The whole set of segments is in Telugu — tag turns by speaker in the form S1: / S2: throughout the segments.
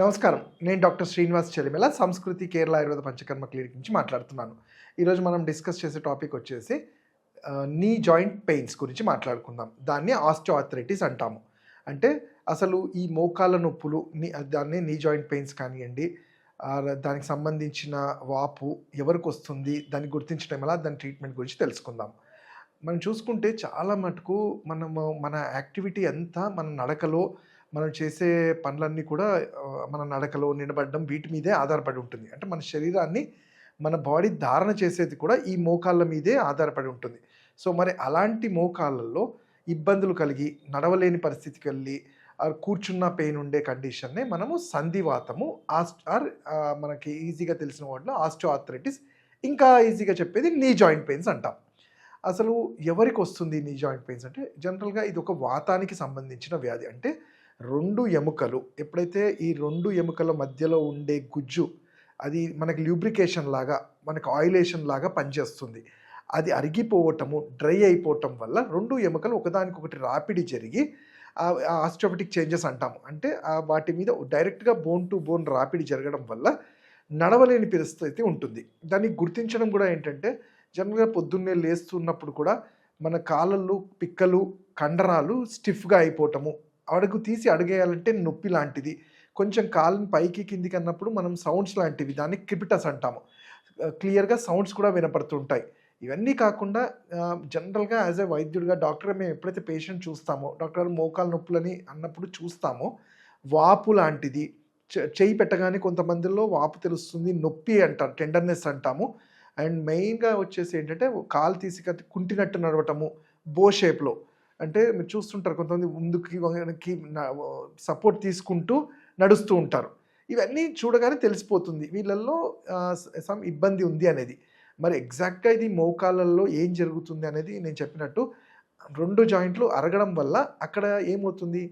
S1: నమస్కారం. నేను డాక్టర్ శ్రీనివాస్ చెలిమెల సంస్కృతి కేరళ ఆయుర్వేద పంచకర్మ క్లినిక్ నుంచి మాట్లాడుతున్నాను. ఈరోజు మనం డిస్కస్ చేసే టాపిక్ వచ్చేసి నీ జాయింట్ పెయిన్స్ గురించి మాట్లాడుకుందాం. దాన్ని ఆస్టోఆర్థరైటిస్ అంటాము. అంటే అసలు ఈ మోకాల నొప్పులు నీ దాన్ని నీ జాయింట్ పెయిన్స్ కానివ్వండి దానికి సంబంధించిన వాపు ఎవరికి వస్తుంది దాన్ని గుర్తించడం ఎలా దాని ట్రీట్మెంట్ గురించి తెలుసుకుందాం. మనం చూసుకుంటే చాలా మటుకు మనము మన యాక్టివిటీ అంతా మన నడకలో మనం చేసే పనులన్నీ కూడా మన నడకలో నిలబడడం వీటి మీదే ఆధారపడి ఉంటుంది. అంటే మన శరీరాన్ని మన బాడీ ధారణ చేసేది కూడా ఈ మోకాళ్ళ మీదే ఆధారపడి ఉంటుంది. సో మరి అలాంటి మోకాళ్ళల్లో ఇబ్బందులు కలిగి నడవలేని పరిస్థితికి వెళ్ళి కూర్చున్న పెయిన్ ఉండే కండిషన్నే మనము సంధివాతము ఆస్ట్ ఆర్ మనకి ఈజీగా తెలిసిన వాటిలో ఆస్టోఆర్థరైటిస్ ఇంకా ఈజీగా చెప్పేది నీ జాయింట్ పెయిన్స్ అంటాం. అసలు ఎవరికి వస్తుంది నీ జాయింట్ పెయిన్స్ అంటే జనరల్గా ఇది ఒక వాతానికి సంబంధించిన వ్యాధి. అంటే రెండు ఎముకలు. ఎప్పుడైతే ఈ రెండు ఎముకల మధ్యలో ఉండే గుజ్జు అది మనకి ల్యూబ్రికేషన్ లాగా మనకి ఆయిలేషన్ లాగా పనిచేస్తుంది. అది అరిగిపోవటము డ్రై అయిపోవటం వల్ల రెండు ఎముకలు ఒకదానికొకటి రాపిడి జరిగి ఆస్టోపెటిక్ చేంజెస్ అంటాము. అంటే ఆ వాటి మీద డైరెక్ట్గా బోన్ టు బోన్ రాపిడి జరగడం వల్ల నడవలేని పరిస్థితి ఉంటుంది. దాన్ని గుర్తించడం కూడా ఏంటంటే జనరల్గా పొద్దున్నే లేస్తున్నప్పుడు కూడా మన కాళ్ళల్లో పిక్కలు కండరాలు స్టిఫ్గా అయిపోవటము అడుగు తీసి అడిగేయాలంటే నొప్పి లాంటిది. కొంచెం కాళ్ళని పైకి కిందికి అన్నప్పుడు మనం సౌండ్స్ లాంటివి దాన్ని క్రిపిటస్ అంటాము. క్లియర్గా సౌండ్స్ కూడా వినపడుతుంటాయి. ఇవన్నీ కాకుండా జనరల్గా యాజ్ ఏ వైద్యుడిగా డాక్టర్ మేము ఎప్పుడైతే పేషెంట్ చూస్తామో డాక్టర్ మోకాలు నొప్పులని అన్నప్పుడు చూస్తామో వాపు లాంటిది. చేయి పెట్టగానే కొంతమందిలో వాపు తెలుస్తుంది నొప్పి అంటారు టెండర్నెస్ అంటాము. అండ్ మెయిన్గా వచ్చేసి ఏంటంటే కాలు తీసి కుంటినట్టు నడవటము బో షేప్లో. అంటే మీరు చూస్తుంటారు కొంతమంది ముందుకి వెనక్కి సపోర్ట్ తీసుకుంటూ నడుస్తూ ఉంటారు. ఇవన్నీ చూడగానే తెలిసిపోతుంది. వీళ్ళల్లో సమ్ ఇబ్బంది ఉంది అనేది. మరి ఎగ్జాక్ట్గా ఇది మోకాళ్ళల్లో ఏం జరుగుతుంది అనేది నేను చెప్పినట్టు రెండు జాయింట్లు అరగడం వల్ల అక్కడ ఏమవుతుంది?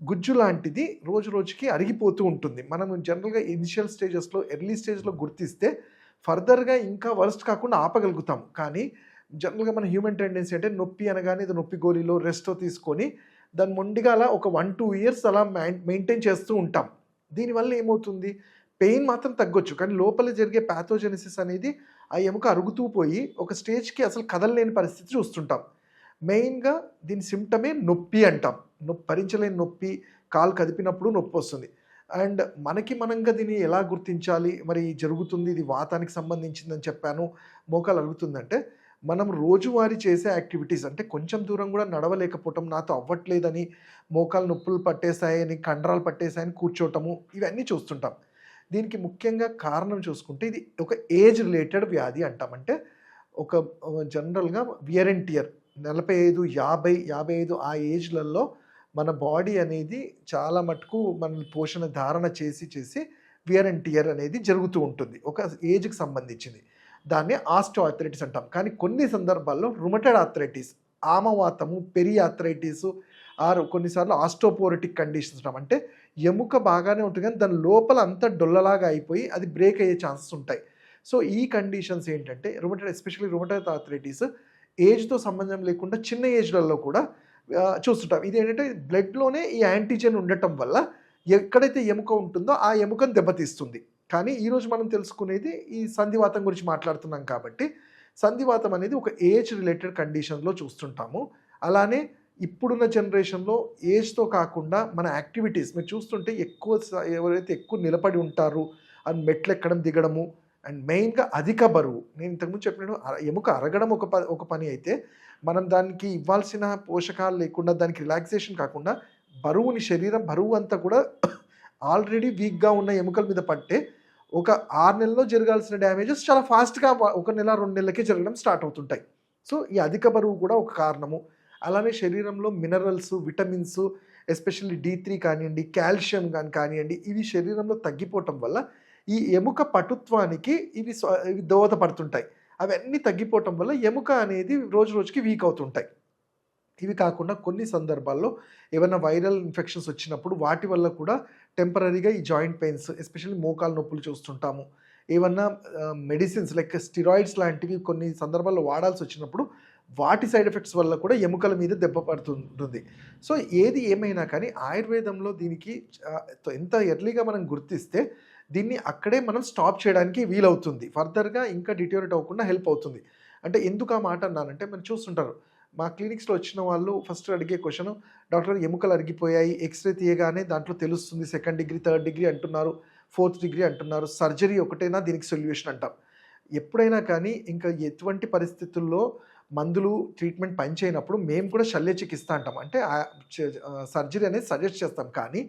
S1: గుజ్జు లాంటిది రోజు రోజుకి అరిగిపోతూ ఉంటుంది. మనం జనరల్గా ఇనిషియల్ స్టేజెస్లో ఎర్లీ స్టేజ్లో గుర్తిస్తే ఫర్దర్గా ఇంకా వర్స్ట్ కాకుండా ఆపగలుగుతాం కానీ జనరల్గా మన హ్యూమన్ టెండెన్సీ అంటే నొప్పి అనగానే ఇది నొప్పి గోళీలో రెస్టో తీసుకొని దాని మొండిగా అలా ఒక వన్ టూ ఇయర్స్ అలా మెయింటైన్ చేస్తూ ఉంటాం. దీనివల్ల ఏమవుతుంది? పెయిన్ మాత్రం తగ్గొచ్చు. కానీ లోపల జరిగే ప్యాథోజెనిసిస్ అనేది ఆ ఎముక అరుగుతూ పోయి ఒక స్టేజ్కి అసలు కదలలేని పరిస్థితి చూస్తుంటాం. మెయిన్గా దీని సిమ్టమే నొప్పి అంటాం. నొప్పి భరించలేని నొప్పి కాలు కదిపినప్పుడు నొప్పి వస్తుంది. అండ్ మనకి మనంగా దీన్ని ఎలా గుర్తించాలి? మరి జరుగుతుంది ఇది వాతానికి సంబంధించిందని చెప్పాను మోకాలు అరుగుతుందంటే మనం రోజువారీ చేసే యాక్టివిటీస్ అంటే కొంచెం దూరం కూడా నడవలేకపోవటం నాతో అవ్వట్లేదని మోకాలు నొప్పులు పట్టేశాయని కండరాలు పట్టేశాయని కూర్చోవటము ఇవన్నీ చూస్తుంటాం. దీనికి ముఖ్యంగా కారణం చూసుకుంటే ఇది ఒక ఏజ్ రిలేటెడ్ వ్యాధి అంటాం. అంటే ఒక జనరల్గా వియర్ అండ్ టియర్ నలభై ఐదు యాభై యాభై ఐదు ఆ ఏజ్లలో మన బాడీ అనేది చాలా మటుకు మన పోషణ ధారణ చేసి చేసి వియర్ అండ్ టియర్ అనేది జరుగుతూ ఉంటుంది. ఒక ఏజ్కి సంబంధించింది. దాన్ని ఆస్టో ఆర్థరైటిస్ అంటాం. కానీ కొన్ని సందర్భాల్లో రుమటెడ్ ఆర్థరైటిస్ ఆమవాతము పెరి ఆర్థరైటిస్ ఆర్ కొన్నిసార్లు ఆస్టోపోరిటిక్ కండిషన్స్ అంటాం. అంటే ఎముక బాగానే ఉంటుంది కానీ దాని లోపల అంతా డొల్లలాగా అయిపోయి అది బ్రేక్ అయ్యే ఛాన్సెస్ ఉంటాయి. సో ఈ కండిషన్స్ ఏంటంటే రుమటెడ్ ఎస్పెషల్లీ రుమటెడ్ ఆర్థరైటిస్ ఏజ్తో సంబంధం లేకుండా చిన్న ఏజ్లలో కూడా చూస్తుంటాం. ఇది ఏంటంటే బ్లడ్లోనే ఈ యాంటీజెన్ ఉండటం వల్ల ఎక్కడైతే ఎముక ఉంటుందో ఆ ఎముకను దెబ్బతీస్తుంది. కానీ ఈరోజు మనం తెలుసుకునేది ఈ సంధివాతం గురించి మాట్లాడుతున్నాం కాబట్టి సంధివాతం అనేది ఒక ఏజ్ రిలేటెడ్ కండిషన్లో చూస్తుంటాము. అలానే ఇప్పుడున్న జనరేషన్లో ఏజ్తో కాకుండా మన యాక్టివిటీస్ మీరు చూస్తుంటే ఎక్కువ ఎవరైతే ఎక్కువ నిలబడి ఉంటారు అండ్ మెట్లు ఎక్కడం దిగడము అండ్ మెయిన్గా అధిక బరువు. నేను ఇంతకుముందు చెప్పినట్టు ఎముక అరగడం ఒక ప ఒక పని అయితే మనం దానికి ఇవ్వాల్సిన పోషకాలు లేకుండా దానికి రిలాక్సేషన్ కాకుండా బరువుని శరీరం బరువు అంతా కూడా ఆల్రెడీ వీక్గా ఉన్న ఎముకల మీద పట్టే ఒక ఆరు నెలల్లో జరగాల్సిన డ్యామేజెస్ చాలా ఫాస్ట్గా ఒక నెల రెండు నెలలకే జరగడం స్టార్ట్ అవుతుంటాయి. సో ఈ అధిక బరువు కూడా ఒక కారణము. అలానే శరీరంలో minerals vitamins especially D three కానివ్వండి కాల్షియం కానీ కానివ్వండి ఇవి శరీరంలో తగ్గిపోవటం వల్ల ఈ ఎముక పటుత్వానికి ఇవి ఇవి దోహదపడుతుంటాయి. అవన్నీ తగ్గిపోవటం వల్ల ఎముక అనేది రోజు రోజుకి వీక్ అవుతుంటాయి. ఇవి కాకుండా కొన్ని సందర్భాల్లో ఏమైనా వైరల్ ఇన్ఫెక్షన్స్ వచ్చినప్పుడు వాటి వల్ల కూడా టెంపరీగా ఈ జాయింట్ పెయిన్స్ ఎస్పెషల్లీ మోకాలు నొప్పులు చూస్తుంటాము. ఏమన్నా మెడిసిన్స్ లైక్ స్టిరాయిడ్స్ లాంటివి కొన్ని సందర్భాల్లో వాడాల్సి వచ్చినప్పుడు వాటి సైడ్ ఎఫెక్ట్స్ వల్ల కూడా ఎముకల మీద దెబ్బ పడుతుంటుంది సో ఏది ఏమైనా కానీ ఆయుర్వేదంలో దీనికి ఎంత ఎర్లీగా మనం గుర్తిస్తే దీన్ని అక్కడే మనం స్టాప్ చేయడానికి వీలవుతుంది. ఫర్దర్గా ఇంకా డిటోరేట్ అవ్వకుండా హెల్ప్ అవుతుంది. అంటే ఎందుకు ఆ మాట అన్నానంటే మనం చూస్తుంటారు. మా క్లినిక్స్లో వచ్చిన వాళ్ళు ఫస్ట్ అడిగే క్వశ్చన్ డాక్టర్ ఎముకలు అరిగిపోయాయి ఎక్స్రే తీయగానే దాంట్లో తెలుస్తుంది సెకండ్ డిగ్రీ థర్డ్ డిగ్రీ అంటున్నారు ఫోర్త్ డిగ్రీ అంటున్నారు సర్జరీ ఒకటేనా దీనికి సొల్యూషన్ అంటాం. ఎప్పుడైనా కానీ ఇంకా ఎటువంటి పరిస్థితుల్లో మందులు ట్రీట్మెంట్ పనిచేయనప్పుడు మేము కూడా శల్య చికిత్స అంటాం అంటే సర్జరీ అనేది సజెస్ట్ చేస్తాం. కానీ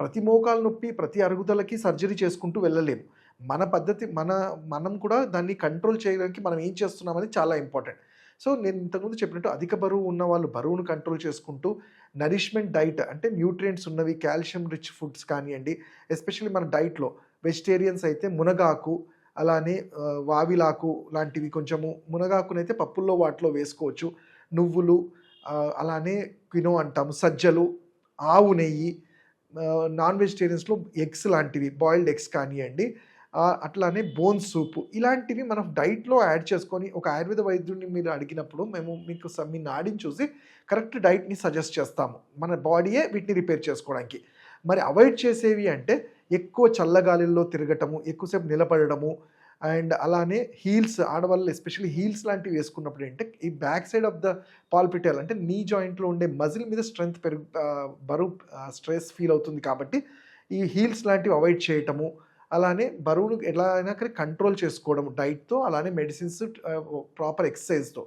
S1: ప్రతి మోకాలు నొప్పి ప్రతి అరుగుదలకి సర్జరీ చేసుకుంటూ వెళ్ళలేము మన పద్ధతి మన మనం కూడా దాన్ని కంట్రోల్ చేయడానికి మనం ఏం చేస్తున్నామని చాలా ఇంపార్టెంట్. సో నేను ఇంతకుముందు చెప్పినట్టు అధిక బరువు ఉన్న వాళ్ళు బరువును కంట్రోల్ చేసుకుంటూ నరిష్మెంట్ డైట్ అంటే న్యూట్రియంట్స్ ఉన్నవి కాల్షియం రిచ్ ఫుడ్స్ కానివ్వండి ఎస్పెషల్లీ మన డైట్లో వెజిటేరియన్స్ అయితే మునగాకు అలానే వావిలాకు లాంటివి కొంచెము మునగాకునైతే పప్పుల్లో వాటిలో వేసుకోవచ్చు. నువ్వులు అలానే క్వినో అంటాము సజ్జలు ఆవు నెయ్యి నాన్ వెజిటేరియన్స్లో ఎగ్స్ లాంటివి బాయిల్డ్ ఎగ్స్ కానివ్వండి అట్లానే బోన్ సూప్. ఇలాంటివి మనం డైట్లో యాడ్ చేసుకొని ఒక ఆయుర్వేద వైద్యుడిని మీరు అడిగినప్పుడు మేము మీకు మీ నాడిని చూసి కరెక్ట్ డైట్ని సజెస్ట్ చేస్తాము. మన బాడీయే వీటిని రిపేర్ చేసుకోవడానికి. మరి అవాయిడ్ చేసేవి అంటే ఎక్కువ చల్లగాలిల్లో తిరగటము ఎక్కువసేపు నిలబడము అండ్ అలానే హీల్స్ ఆడవాళ్ళు ఎస్పెషల్లీ హీల్స్ లాంటివి వేసుకున్నప్పుడు ఏంటంటే ఈ back side of the popliteal అంటే నీ జాయింట్లో ఉండే మజిల్ మీద స్ట్రెంగ్త్ పెరుగు బరువు స్ట్రెస్ ఫీల్ అవుతుంది కాబట్టి ఈ హీల్స్ లాంటివి అవాయిడ్ చేయటము అలానే బరువును ఎలా అయినా కానీ కంట్రోల్ చేసుకోవడం డైట్తో అలానే మెడిసిన్స్ ప్రాపర్ ఎక్సర్సైజ్తో.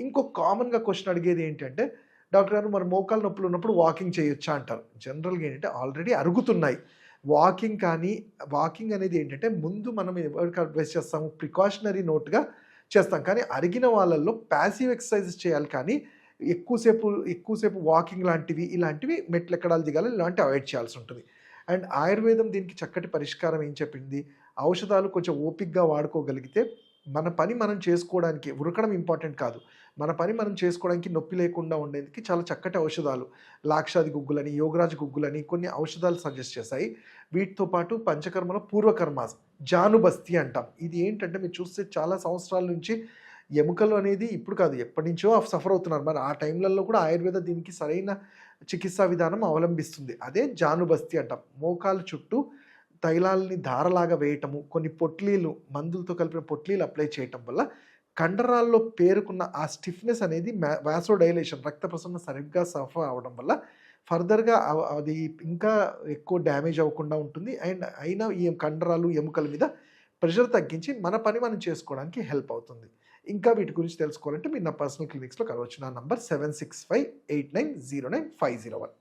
S1: ఇంకో కామన్గా క్వశ్చన్ అడిగేది ఏంటంటే డాక్టర్ గారు మరి మోకాలు నొప్పులు ఉన్నప్పుడు వాకింగ్ చేయొచ్చా అంటారు. జనరల్గా ఏంటంటే ఆల్రెడీ అరుగుతున్నాయి. వాకింగ్ కానీ వాకింగ్ అనేది ఏంటంటే ముందు మనం ఎవరికి అడ్వైస్ చేస్తాము ప్రికాషనరీ నోట్గా చేస్తాం. కానీ అరిగిన వాళ్ళల్లో ప్యాసివ్ ఎక్సర్సైజెస్ చేయాలి కానీ ఎక్కువసేపు ఎక్కువసేపు వాకింగ్ లాంటివి ఇలాంటివి మెట్లు ఎక్కడాలు దిగాలి ఇలాంటివి అవాయిడ్ చేయాల్సి ఉంటుంది. అండ్ ఆయుర్వేదం దీనికి చక్కటి పరిష్కారం ఏం చెప్పింది? ఔషధాలు కొంచెం ఓపిక్గా వాడుకోగలిగితే మన పని మనం చేసుకోవడానికి ఉరకడం ఇంపార్టెంట్ కాదు. మన పని మనం చేసుకోవడానికి నొప్పి లేకుండా ఉండేందుకు చాలా చక్కటి ఔషధాలు. లాక్షాది గుగ్గులని యోగరాజ్ గుగ్గులని కొన్ని ఔషధాలు సజెస్ట్ చేశాయి. వీటితో పాటు పంచకర్మలో పూర్వకర్మాస్ జానుబస్తి అంటాం. ఇది ఏంటంటే మీరు చూస్తే చాలా సంవత్సరాల నుంచి ఎముకలు అనేది ఇప్పుడు కాదు ఎప్పటి నుంచో సఫర్ అవుతున్నారు. మరి ఆ టైంలలో కూడా ఆయుర్వేద దీనికి సరైన చికిత్సా విధానం అవలంబిస్తుంది. అదే జానుబస్తి అంటాం. మోకాలు చుట్టూ తైలాలని ధారలాగా వేయటము కొన్ని పొట్లీలు మందులతో కలిపిన పొట్లీలు అప్లై చేయటం వల్ల కండరాల్లో పేరుకున్న ఆ స్టిఫ్నెస్ అనేది వ్యాసోడైలేషన్ రక్త ప్రసరణ సరిగ్గా సఫర్ అవడం వల్ల ఫర్దర్గా అది ఇంకా ఎక్కువ డ్యామేజ్ అవ్వకుండా ఉంటుంది. అండ్ అయినా ఈ కండరాలు ఎముకల మీద ప్రెషర్ తగ్గించి మన పని మనం చేసుకోవడానికి హెల్ప్ అవుతుంది. ఇంకా వీటి గురించి తెలుసుకోవాలంటే మీరు నా పర్సనల్ క్లినిక్స్లో కలవచ్చు. నా number seven six five eight nine zero nine five zero one